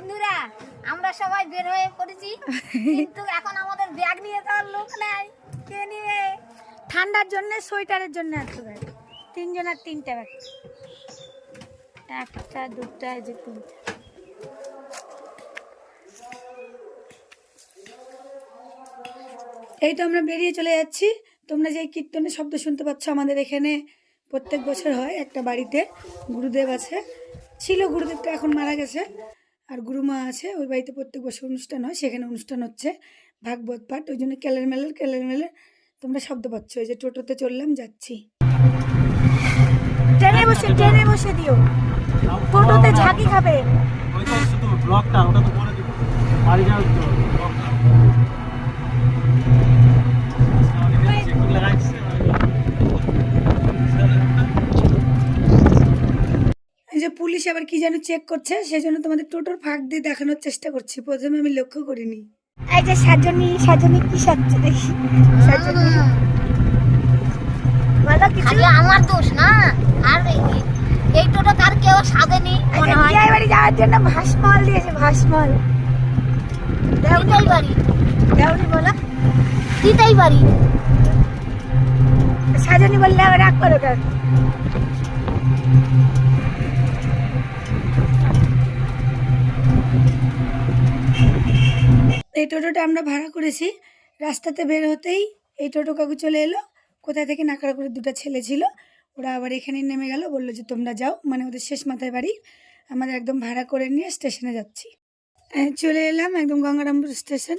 বন্ধুরা, আমরা সবাই বের হয়ে পড়েছি, কিন্তু এখন আমাদের ব্যাগ নিয়ে যাওয়ার লোক নাই। কে নিবে? ঠান্ডার জন্য, সোয়েটারের জন্য এত ব্যাগ। তিনজনের তিনটে ব্যাগ। একটা, দুটা যে তিনটা। এই তো আমরা বেরিয়ে চলে যাচ্ছি। তোমরা যে কীর্তনের শব্দ শুনতে পাচ্ছ আমাদের এখানে, প্রত্যেক বছর হয় একটা বাড়িতে, গুরুদেব আছে। ছিল গুরুদেবটা এখন মারা গেছে। আর গুরুমা আছে, ওই বাড়িতে প্রত্যেক বছর অনুষ্ঠান হয়, সেখানে অনুষ্ঠান হচ্ছে ভাগবত পাঠ, ওই জন্য কেলের মেলের কেলের মেলের তোমরা শব্দ পাচ্ছ। ওই যে টোটোতে চললাম, যাচ্ছি। ট্রেনে বসে ট্রেনে বসে দিও। টোটোতে ঝাঁকি খাবে। ওইটা ব্লকটা ওটা তো বলে বাড়ি যাওয়ার পুলিশ আবার কি যেন চেক করছে সেজন্য তোমাদের টোটোর ফাঁক দিয়ে দেখানোর চেষ্টা করছি। প্রথমে আমি লক্ষ্য করিনি। এই যে সাজনি সাজনি কি সাজছে দেখি। সাজনি। বলো কিছু। আমার দোষ না আর এই- এই টোটো তার কেউ সাধেনি মনে হয়। বিয়ে বাড়ি যাওয়ার জন্য ভাসমল দিয়েছে ভাসমল। দিতেই বাড়ি। দেওনি বলো। দিতেই বাড়ি। সাজনি বললে আবার রাগ করো কেন? এই টোটোটা আমরা ভাড়া করেছি। রাস্তাতে বের হতেই এই টোটো কাকু চলে এলো। কোথা থেকে নাকারা করে দুটো ছেলে ছিল, ওরা আবার এখানে নেমে গেল, বলল যে তোমরা যাও মানে ওদের শেষ মাথায় বাড়ি। আমাদের একদম ভাড়া করে নিয়ে স্টেশনে যাচ্ছি। চলে এলাম একদম গঙ্গারামপুর স্টেশন।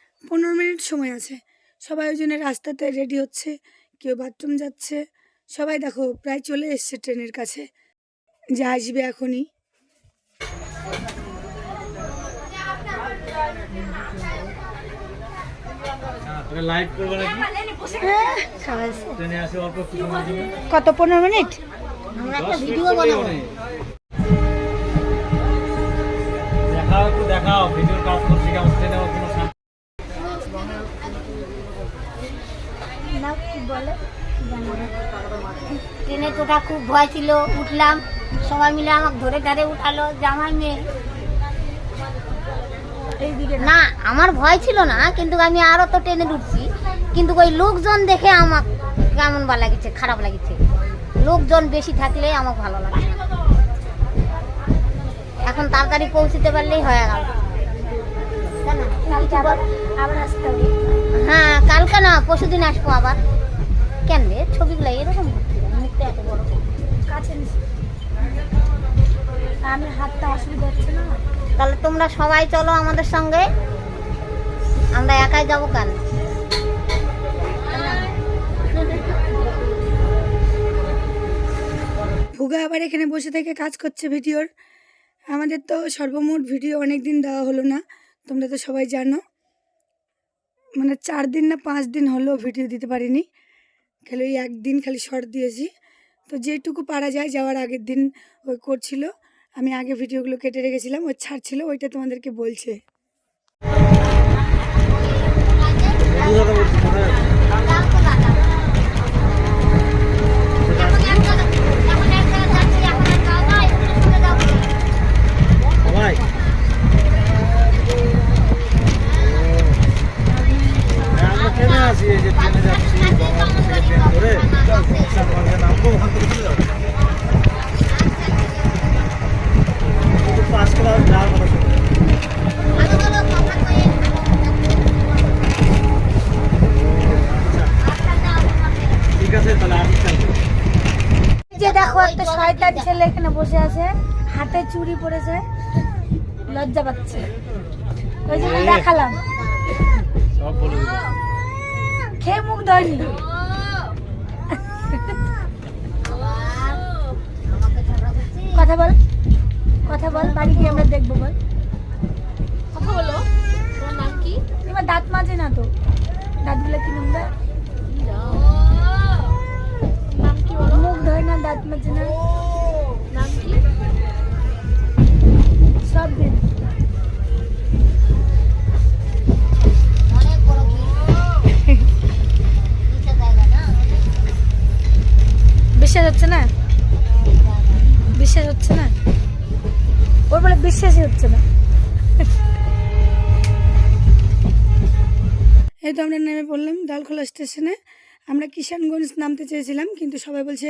পনেরো মিনিট সময় আছে। সবাই ওই জন্য রাস্তাতে রেডি হচ্ছে কেউ বাথরুম যাচ্ছে। সবাই দেখো প্রায় চলে এসছে ট্রেনের কাছে। যা আসবে এখনই। কত পনেরো মিনিট? দেখাও একটু দেখাও। ভিডিওর কাজ করছি কেমন ট্রেনে আমার কোনো শান্তি না কি বলে। ট্রেনে তোটা খুব ভয় ছিল উঠলাম। সবাই মিলে আমাকে ধরে ধরে উঠালো জামাই মেয়ে। না আমার ভয় ছিল না কিন্তু আমি আরও তো ট্রেনে উঠছি কিন্তু ওই লোকজন দেখে আমার কেমন বা লাগছে খারাপ লাগছে। লোকজন বেশি থাকলে আমার ভালো লাগে এখন তাড়াতাড়ি পৌঁছতে পারলেই হয়ে গেল। হ্যাঁ কালকে না পরশুদিন আসব আবার। কেন রে? ছবিগুলো এরকম মুখটা এত বড় কাছে আমি হাতটা অসুবিধা হচ্ছে না? তাহলে তোমরা সবাই চলো আমাদের সঙ্গে। আমরা একাই যাব কেন? ভুগা আবার এখানে বসে থেকে কাজ করছে ভিডিওর। আমাদের তো সর্বমোট ভিডিও অনেক দিন দেওয়া হলো না। তোমরা তো সবাই জানো। মানে চার দিন না পাঁচ দিন হলো ভিডিও দিতে পারিনি। খালি ওই একদিন খালি শর্ট দিয়েছি। তো যেটুকু পারা যায় যাওয়ার আগের দিন ওই করছিল। আমি আগে ভিডিওগুলো কেটে রেখেছিলাম ওই ছাড়ছিল, ওইটা তোমাদেরকে বলছে। ঠিক আছে তাহলে আমি যে দেখো একটা শয়তান ছেলে এখানে বসে আছে। হাতে চুড়ি পরেছে। লজ্জা পাচ্ছে। ওই জন্য দেখালাম। সব বলে দিল খেয়ে মুখ ধরনি কথা বল কথা বল বাড়ি গিয়ে আমরা দেখব বল। কথা বলো তোমার নাম কি? তোমার দাঁত মাজে না তো। দাঁতগুলো কি নোংরা নাম কি বলো মুখ ধরে না দাঁত মাজে না নাম কি সব দিন বিশ্বাস হচ্ছে না বিশ্বাস হচ্ছে না ওর বলে বিশ্বাসই হচ্ছে না এই তো আমরা নেমে পড়লাম ডালখোলা স্টেশনে আমরা কিষানগঞ্জ নামতে চেয়েছিলাম কিন্তু সবাই বলছে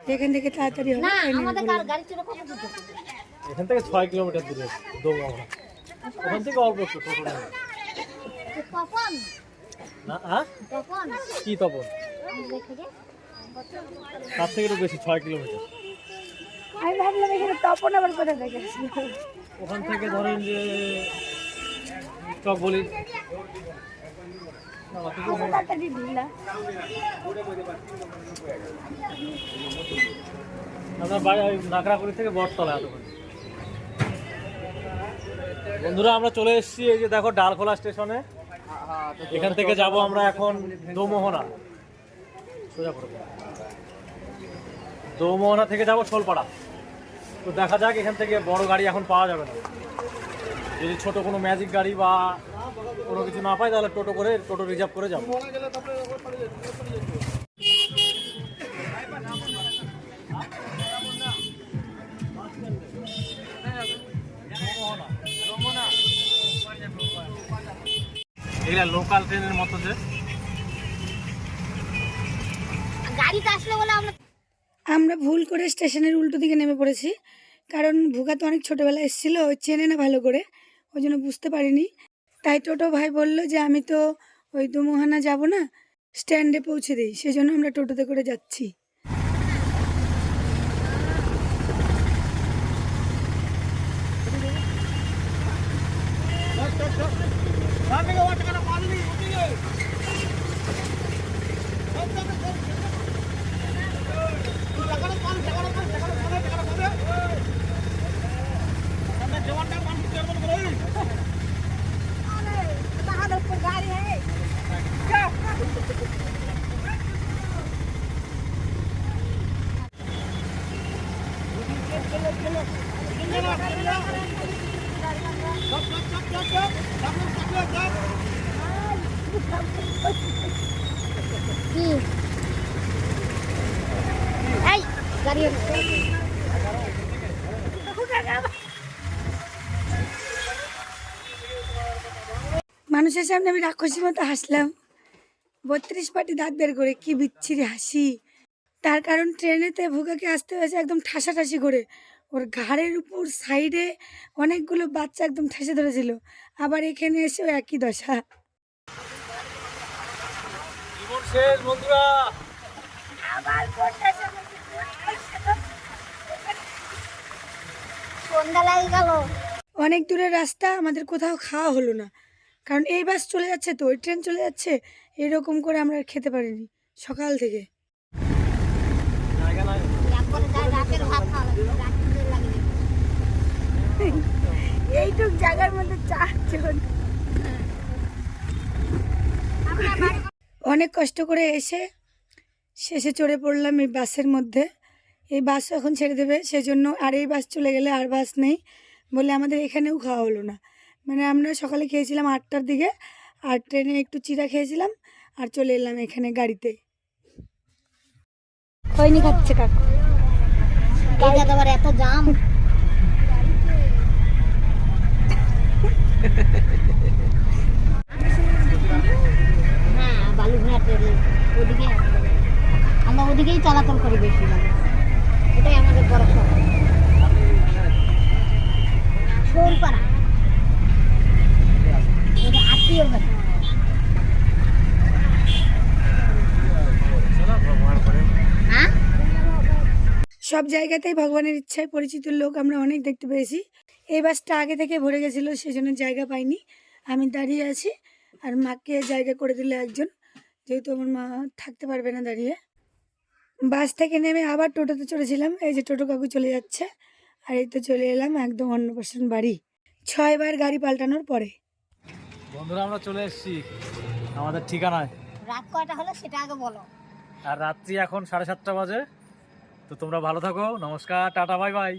এখান থেকে তাড়াতাড়ি হবে না আমাদের কার গাড়ি ছিল কত এখান থেকে ছয় কিলোমিটার দূরে দৌড়াবো ওখান থেকে অল্প একটু। তপন? না হ্যাঁ তপন? কি তপন? তার থেকে একটু বেশি ছয় কিলোমিটার। আমি ভাবলাম এখানে তপন আবার কোথায় থেকে? ওখান থেকে ধরেন যে চক বলি থেকে বটতলা বন্ধুরা, আমরা চলে এসেছি, এই যে দেখো, ডালখোলা স্টেশনে। এখান থেকে যাব আমরা এখন দোমোহনা। সোজা করে দেবো। দোমোহনা থেকে যাব শোলপাড়া। তো দেখা যাক, এখান থেকে বড় গাড়ি এখন পাওয়া যাবে না। যদি ছোট কোনো ম্যাজিক গাড়ি বা কোনো কিছু না পাই তাহলে টোটো করে টোটো রিজার্ভ করে যাব। এগুলা লোকাল ট্রেনের মতো যে। গাড়িতে আসলে বলে আমরা আমরা ভুল করে স্টেশনের উল্টো দিকে নেমে পড়েছি কারণ ভুগা তো অনেক ছোটোবেলায় এসেছিল ওই চেনে না ভালো করে ওই জন্য বুঝতে পারিনি। তাই টোটো ভাই বলল যে আমি তো ওই দুমোহানা যাব না, স্ট্যান্ডে পৌঁছে দিই সেই জন্য আমরা টোটোতে করে যাচ্ছি এই গাড়ি এসছে। মানুষের সামনে আমি রাক্ষসী মতো হাসলাম। বত্রিশ পাটি দাঁত বের করে কি বিচ্ছিরি হাসি। তার কারণ ট্রেনেতে ভুগাকে আসতে হয়েছে একদম ঠাসাঠাসি করে। ওর ঘাড়ের উপর সাইডে অনেকগুলো বাচ্চা একদম ঠেসে ধরেছিল। আবার এখানে এসেও একই দশা। শেষ বন্ধুরা। অনেক দূরের রাস্তা, আমাদের কোথাও খাওয়া হলো না। কারণ এই বাস চলে যাচ্ছে তো, ওই ট্রেন চলে যাচ্ছে, এরকম করে আমরা খেতে পারিনি সকাল থেকে। এইটুক জায়গার মধ্যে অনেক কষ্ট করে এসে শেষে চড়ে পড়লাম এই বাসের মধ্যে। এই বাস এখন ছেড়ে দেবে সেজন্য আর এই বাস চলে গেলে আর বাস নেই বলে আমাদের এখানেও খাওয়া হলো না। মানে আমরা সকালে খেয়েছিলাম আটটার দিকে আর ট্রেনে একটু চিরা খেয়েছিলাম আর চলে এলাম এখানে গাড়িতে। খৈনি খাচ্ছে কাকু। এত জাম। হ্যাঁ বালুঘাটের ওদিকে। আমরা ওদিকেই চলাচল করি বেশি মানে এটাই আমাদের বড় শহর শোলপাড়া এটা আত্মীয় বাড়ি চলো ভগবান করে হ্যাঁ সব জায়গাতেই ভগবানের ইচ্ছায় পরিচিত লোক আমরা অনেক দেখতে পেয়েছি। এই বাসটা আগে থেকে ভরে গেছিল সেই জন্য জায়গা পাইনি। আমি দাঁড়িয়ে আছি আর মাকে জায়গা করে দিলে একজন যেহেতু আমার মা থাকতে পারবে না দাঁড়িয়ে। বাস থেকে নেমে আবার টোটোতে চড়েছিলাম এই যে টোটো কাকু চলে যাচ্ছে। আর এই তো চলে এলাম একদম অন্য পার্সেন্ট বাড়ি। ছয়বার গাড়ি পাল্টানোর পরে। বন্ধুরা আমরা চলে এসেছি আমাদের ঠিকানায়। রাত কয়টা হলো সেটা আগে বলো। আর রাত্রি এখন সাড়ে সাতটা বাজে। তো তোমরা ভালো থাকো নমস্কার টাটা বাই বাই।